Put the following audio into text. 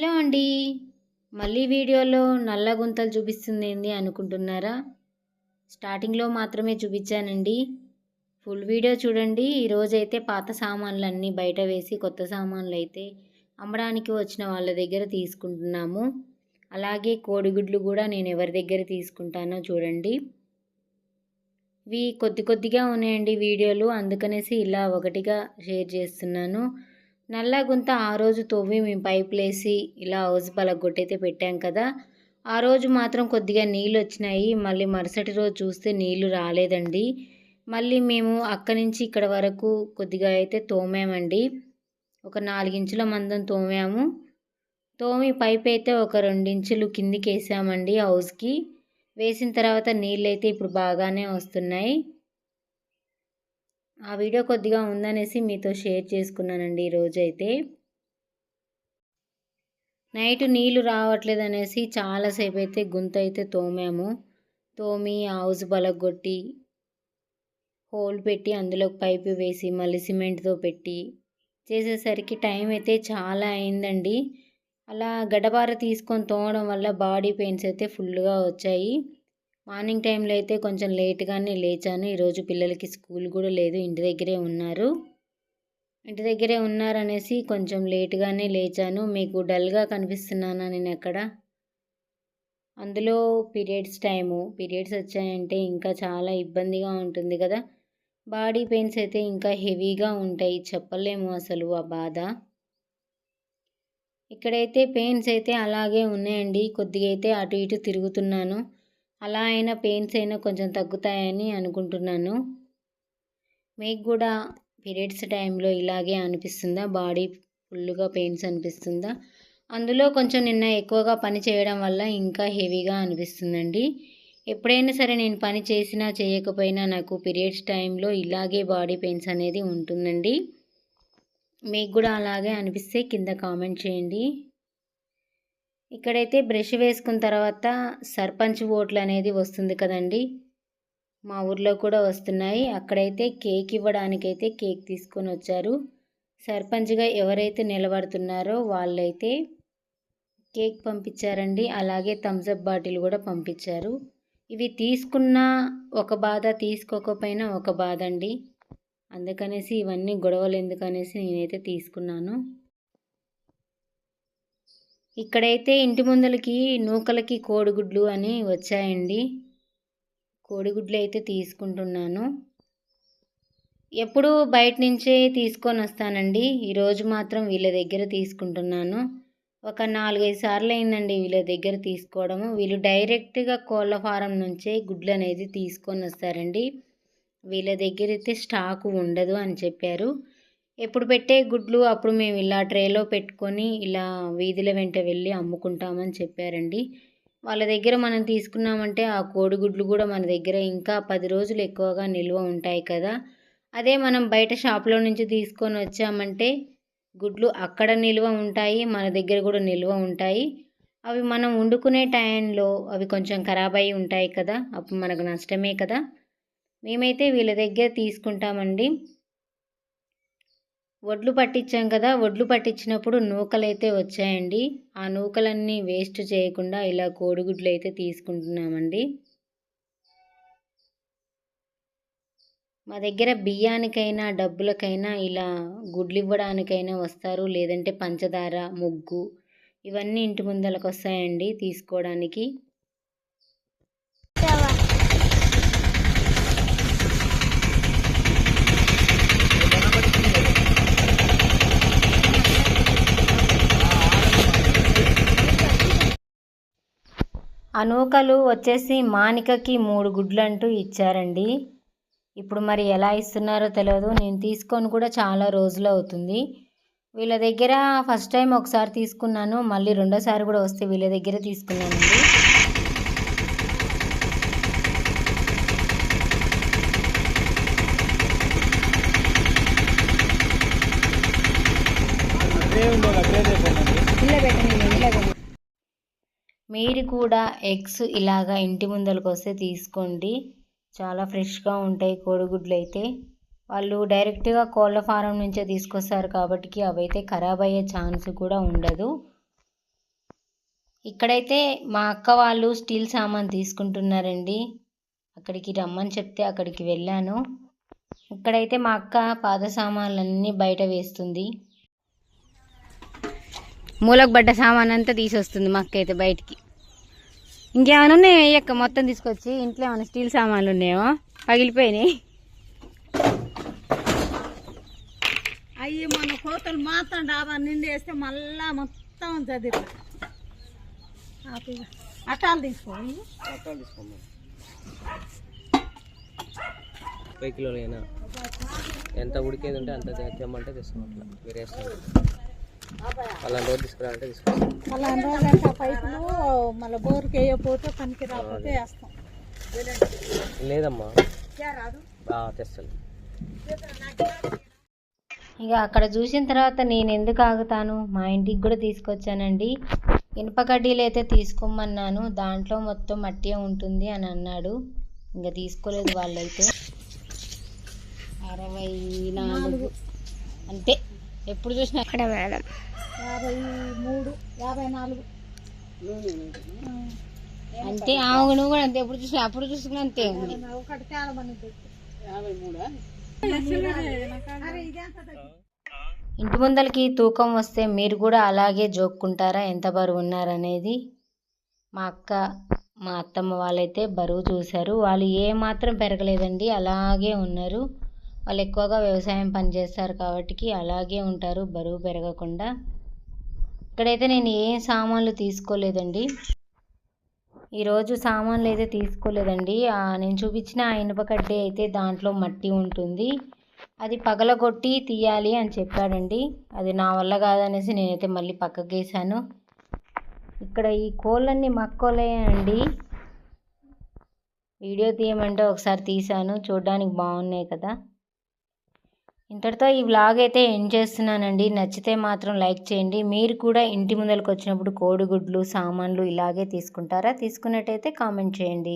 Hello అండి. మళ్ళీ వీడియోలో నల్ల గుంతలు చూపిస్తుంది ఏంది అనుకుంటున్నారా? స్టార్టింగ్లో మాత్రమే చూపించానండి. ఫుల్ వీడియో చూడండి. ఈరోజైతే పాత సామాన్లు అన్నీ బయట వేసి కొత్త సామాన్లు అయితే అమ్మడానికి వచ్చిన వాళ్ళ దగ్గర తీసుకుంటున్నాము. అలాగే కోడిగుడ్లు కూడా నేను ఎవరి దగ్గర తీసుకుంటానో చూడండి. ఇవి కొద్ది కొద్దిగా ఉన్నాయండి వీడియోలు. అందుకనేసి ఇలా ఒకటిగా షేర్ చేస్తున్నాను. నల్లా గుంత ఆ రోజు తవ్వి మేము పైపులేసి ఇలా హౌస్ పలగొట్టయితే పెట్టాం కదా. ఆ రోజు మాత్రం కొద్దిగా నీళ్ళు వచ్చినాయి మళ్ళీ మరుసటి రోజు చూస్తే నీళ్ళు రాలేదండి. మళ్ళీ మేము అక్కడి నుంచి ఇక్కడ వరకు కొద్దిగా అయితే తోమామండి. ఒక నాలుగించుల మందం తోమాము. తోమి పైప్ అయితే ఒక రెండించులు కిందికి వేసామండి హౌస్కి. వేసిన తర్వాత నీళ్ళు అయితే ఇప్పుడు బాగానే వస్తున్నాయి. ఆ వీడియో కొద్దిగా ఉందనేసి మీతో షేర్ చేసుకున్నానండి ఈరోజైతే. నైట్ నీళ్ళు రావట్లేదు అనేసి చాలాసేపు అయితే గుంత అయితే తోమాము. తోమి హౌస్ బలగొట్టి హోల్ పెట్టి అందులో పైపు వేసి మళ్ళీ సిమెంట్తో పెట్టి చేసేసరికి టైం అయితే చాలా అయిందండి. అలా గడబార తీసుకొని తోమడం వల్ల బాడీ పెయిన్స్ అయితే ఫుల్గా వచ్చాయి. మార్నింగ్ టైంలో అయితే కొంచెం లేట్గానే లేచాను. ఈరోజు పిల్లలకి స్కూల్ కూడా లేదు. ఇంటి దగ్గరే ఉన్నారు. ఇంటి దగ్గరే ఉన్నారనేసి కొంచెం లేట్గానే లేచాను. మీకు డల్గా కనిపిస్తున్నానా నేను ఎక్కడ? అందులో పీరియడ్స్ టైము. పీరియడ్స్ వచ్చాయంటే ఇంకా చాలా ఇబ్బందిగా ఉంటుంది కదా. బాడీ పెయిన్స్ అయితే ఇంకా హెవీగా ఉంటాయి. చెప్పలేము అసలు ఆ బాధ. ఇక్కడైతే పెయిన్స్ అయితే అలాగే ఉన్నాయండి. కొద్దిగా అయితే అటు ఇటు తిరుగుతున్నాను. అలా అయినా పెయిన్స్ అయినా కొంచెం తగ్గుతాయని అనుకుంటున్నాను. మీకు కూడా పీరియడ్స్ టైంలో ఇలాగే అనిపిస్తుందా? బాడీ ఫుల్గా పెయిన్స్ అనిపిస్తుందా? అందులో కొంచెం నిన్న ఎక్కువగా పని చేయడం వల్ల ఇంకా హెవీగా అనిపిస్తుందండి. ఎప్పుడైనా సరే నేను పని చేసినా చేయకపోయినా నాకు పీరియడ్స్ టైంలో ఇలాగే బాడీ పెయిన్స్ అనేది ఉంటుందండి. మీకు కూడా అలాగే అనిపిస్తే కింద కామెంట్ చేయండి. ఇక్కడైతే బ్రష్ వేసుకున్న తర్వాత సర్పంచ్ ఓట్లు అనేది వస్తుంది కదండి. మా ఊర్లో కూడా వస్తున్నాయి. అక్కడైతే కేక్ ఇవ్వడానికైతే కేక్ తీసుకొని వచ్చారు. సర్పంచ్గా ఎవరైతే నిలబడుతున్నారో వాళ్ళైతే కేక్ పంపించారండి. అలాగే థమ్స్అప్ బాటిల్ కూడా పంపించారు. ఇవి తీసుకున్న ఒక బాధ తీసుకోకపోయినా ఒక బాధ అండి. అందుకనేసి ఇవన్నీ గొడవలు ఎందుకనేసి నేనైతే తీసుకున్నాను. ఇక్కడైతే ఇంటి ముందలకి నూకలకి కోడిగుడ్లు అని వచ్చాయండి. కోడిగుడ్లు అయితే తీసుకుంటున్నాను. ఎప్పుడు బయట నుంచే తీసుకొని వస్తానండి ఈరోజు మాత్రం వీళ్ళ దగ్గర తీసుకుంటున్నాను. ఒక నాలుగైదు సార్లు అయిందండి వీళ్ళ దగ్గర తీసుకోవడము. వీళ్ళు డైరెక్ట్గా కోళ్ళ ఫారం నుంచే గుడ్లు అనేది తీసుకొని వస్తారండి వీళ్ళ దగ్గర అయితే స్టాకు ఉండదు అని చెప్పారు. ఎప్పుడు పెట్టే గుడ్లు అప్పుడు మేము ఇలా ట్రేలో పెట్టుకొని ఇలా వీధుల వెంట వెళ్ళి అమ్ముకుంటామని చెప్పారండి. వాళ్ళ దగ్గర మనం తీసుకున్నామంటే ఆ కోడిగుడ్లు కూడా మన దగ్గర ఇంకా పది రోజులు ఎక్కువగా నిల్వ ఉంటాయి కదా. అదే మనం బయట షాప్లో నుంచి తీసుకొని వచ్చామంటే గుడ్లు అక్కడ నిల్వ ఉంటాయి మన దగ్గర కూడా నిల్వ ఉంటాయి. అవి మనం వండుకునే టైంలో అవి కొంచెం ఖరాబ్ అయి ఉంటాయి కదా అప్పుడు మనకు నష్టమే కదా. మేమైతే వీళ్ళ దగ్గర తీసుకుంటామండి. వడ్లు పట్టించాం కదా వడ్లు పట్టించినప్పుడు నూకలు అయితే వచ్చాయండి. ఆ నూకలన్నీ వేస్ట్ చేయకుండా ఇలా కోడిగుడ్లు అయితే తీసుకుంటున్నామండి. మా దగ్గర బియ్యానికైనా డబ్బులకైనా ఇలా గుడ్లు ఇవ్వడానికైనా వస్తారు. లేదంటే పంచదార ముగ్గు ఇవన్నీ ఇంటి ముందలకు వస్తాయండి తీసుకోవడానికి. ఆ నూకలు వచ్చేసి మానికకి మూడు గుడ్లు అంటూ ఇచ్చారండి. ఇప్పుడు మరి ఎలా ఇస్తున్నారో తెలియదు నేను తీసుకొని కూడా చాలా రోజులు అవుతుంది. వీళ్ళ దగ్గర ఫస్ట్ టైం ఒకసారి తీసుకున్నాను. మళ్ళీ రెండోసారి కూడా వస్తే వీళ్ళ దగ్గర తీసుకున్నానండి. మీరు కూడా ఎగ్స్ ఇలాగా ఇంటి ముందరకు వస్తే తీసుకోండి. చాలా ఫ్రెష్గా ఉంటాయి కోడిగుడ్లు అయితే వాళ్ళు డైరెక్ట్గా కోళ్ళ ఫారం నుంచే తీసుకొస్తారు కాబట్టి అవైతే ఖరాబ్ అయ్యే ఛాన్స్ కూడా ఉండదు. ఇక్కడైతే మా అక్క వాళ్ళు స్టీల్ సామాన్ తీసుకుంటున్నారండి. అక్కడికి రమ్మని చెప్తే అక్కడికి వెళ్ళాను. ఇక్కడైతే మా అక్క పాత సామాన్లన్నీ బయట వేస్తుంది. మూలకు పడ్డ సామాన్ అంతా తీసొస్తుంది మా అక్క అయితే బయటికి. ఇంకేమైనా ఉన్నాయో? అక్క మొత్తం తీసుకొచ్చి ఇంట్లో ఏమైనా స్టీల్ సామాన్లు ఉన్నాయో? పగిలిపోయినాయి. అయ్యి మన కోతలు మాత్రం డాబా నిండేస్తే మళ్ళా మొత్తం చదివి అట్టాలు తీసుకోండి ముప్పై కిలోలైనా ఎంత ఉడికేది ఉంటే అంత తె- తెమ్మంటే తెస్తాం అట్లా వేరేస్తాం. రోజు తీసుకురాలంటే తీసుకొస్తాం మళ్ళీ రోజంతా పైపులు మళ్ళీ బోరుకి వేయకపోతే పనికి రాకపోతే వేస్తాం. లేదమ్మా. బాగా తెస్తాను. ఇక అక్కడ చూసిన తర్వాత నేను ఎందుకు ఆగుతాను? మా ఇంటికి కూడా తీసుకొచ్చానండి. ఇనుప కడ్డీలు అయితే తీసుకోమన్నాను. దాంట్లో మొత్తం మట్టి ఉంటుంది అని అన్నాడు. ఇంకా తీసుకోలేదు వాళ్ళైతే. అరవై నాలుగు. అంతే. ఎప్పుడు చూసినా? అక్కడ మేడం. యాభై మూడు యాభై నాలుగు. అంతే ఆమె నువ్వు కూడా అంతే ఎప్పుడు చూసినా అప్పుడు చూసుకున్నా అంతే. ఉంది ఒకటి యాభై మూడా? ఇంటి ముందలకి తూకం వస్తే మీరు కూడా అలాగే జోక్కుంటారా? ఎంత బరువు ఉన్నారనేది మా అక్క మా అత్తమ్మ వాళ్ళైతే బరువు చూశారు. వాళ్ళు ఏ మాత్రం పెరగలేదండి అలాగే ఉన్నారు. వాళ్ళు ఎక్కువగా వ్యవసాయం పని చేస్తారు కాబట్టి అలాగే ఉంటారు బరువు పెరగకుండా. ఇక్కడైతే నేను ఏ సామాన్లు తీసుకోలేదండి. ఈరోజు సామాన్లు అయితే తీసుకోలేదండి. నేను చూపించిన ఆ ఇనుపకడ్డే అయితే దాంట్లో మట్టి ఉంటుంది. అది పగలగొట్టి తీయాలి అని చెప్పాడండి. అది నా వల్ల కాదనేసి నేనైతే మళ్ళీ పక్కకు వేసాను ఇక్కడ ఈ కోళ్ళన్నీ మక్కోలేయండి. వీడియో తీయమంటే ఒకసారి తీశాను. చూడడానికి బాగున్నాయి కదా. ఇంతటితో ఈ వ్లాగ్ అయితే ఎండ్ చేస్తున్నానండి. నచ్చితే మాత్రం లైక్ చేయండి. మీరు కూడా ఇంటి ముందరకు వచ్చినప్పుడు కోడిగుడ్లు సామాన్లు ఇలాగే తీసుకుంటారా? తీసుకున్నట్టయితే కామెంట్ చేయండి.